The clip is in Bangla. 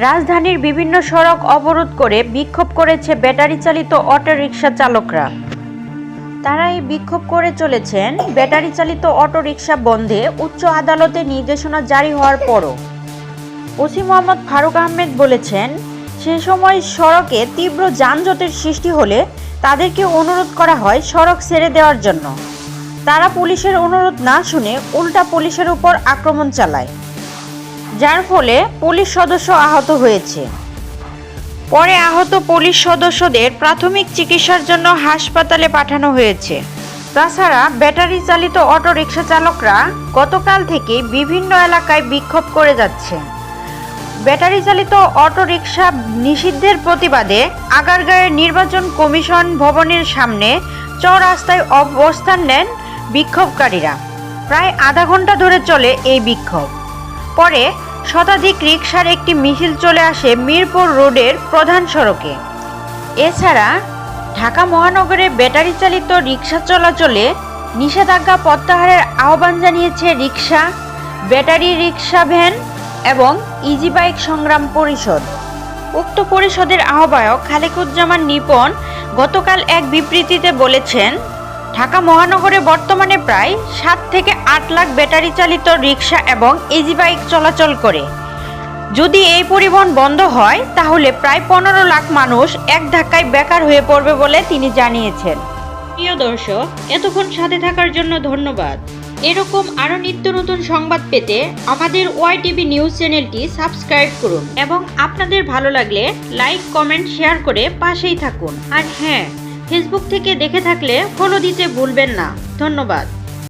রাজধানীর বিভিন্ন সড়ক অবরোধ করে বিক্ষোভ করেছে ব্যাটারি চালিত অটোরিকশা চালকরা। তারা এই বিক্ষোভ করে চলেছেন ব্যাটারি চালিত অটোরিকশা বন্ধে উচ্চ আদালতে নির্দেশনা জারি হওয়ার পরও। ওসি মোহাম্মদ ফারুক আহমেদ বলেছেন, সে সময় সড়কে তীব্র যানজটের সৃষ্টি হলে তাদেরকে অনুরোধ করা হয় সড়ক ছেড়ে দেওয়ার জন্য। তারা পুলিশের অনুরোধ না শুনে উল্টা পুলিশের উপর আক্রমণ চালায়। ফলে পুলিশ সদস্য আহত হয়েছে। পরে আহত পুলিশ সদস্যদের প্রাথমিক চিকিৎসার জন্য হাসপাতালে পাঠানো হয়েছে। তাছাড়া ব্যাটারি চালিত অটোরিকশা চালকরা গতকাল থেকে বিভিন্ন এলাকায় বিক্ষোভ করে যাচ্ছে। ব্যাটারি চালিত অটোরিকশা নিষিদ্ধের প্রতিবাদে আগারগাঁয়ের নির্বাচন কমিশন ভবনের সামনে চৌরাস্তায় অবস্থান নেন বিক্ষোভকারীরা। প্রায় আধা ঘণ্টা ধরে চলে এই বিক্ষোভ। পরে শতাধিক রিকশার একটি মিছিল চলে আসে মিরপুর রোডের প্রধান সড়কে। এছাড়া ঢাকা মহানগরে ব্যাটারি চালিত রিকশা চলাচলে নিষেধাজ্ঞা প্রত্যাহারের আহ্বান জানিয়েছে রিকশা, ব্যাটারি রিকশা ভ্যান এবং ইজি বাইক সংগ্রাম পরিষদ। উক্ত পরিষদের আহ্বায়ক খালেকুজ্জামান নিপন গতকাল এক বিবৃতিতে বলেছেন ঢাকা মহানগরে বর্তমানে প্রায় সাত থেকে আট লাখ ব্যাটারি চালিত রিক্সা এবং ইজি বাইক চলাচল করে। যদি এই পরিবহন বন্ধ হয়, তাহলে প্রায় পনেরো লাখ মানুষ এক ধাক্কায় বেকার হয়ে পড়বে বলে তিনি জানিয়েছেন। প্রিয় দর্শক, এতক্ষণ সাথে থাকার জন্য ধন্যবাদ। এরকম আরও নিত্য নতুন সংবাদ পেতে আমাদের ওয়াই টিভি নিউজ চ্যানেলটি সাবস্ক্রাইব করুন এবং আপনাদের ভালো লাগলে লাইক, কমেন্ট, শেয়ার করে পাশেই থাকুন। আর হ্যাঁ ফেসবুক থেকে দেখে থাকলে ফলো দিতে ভুলবেন না। ধন্যবাদ।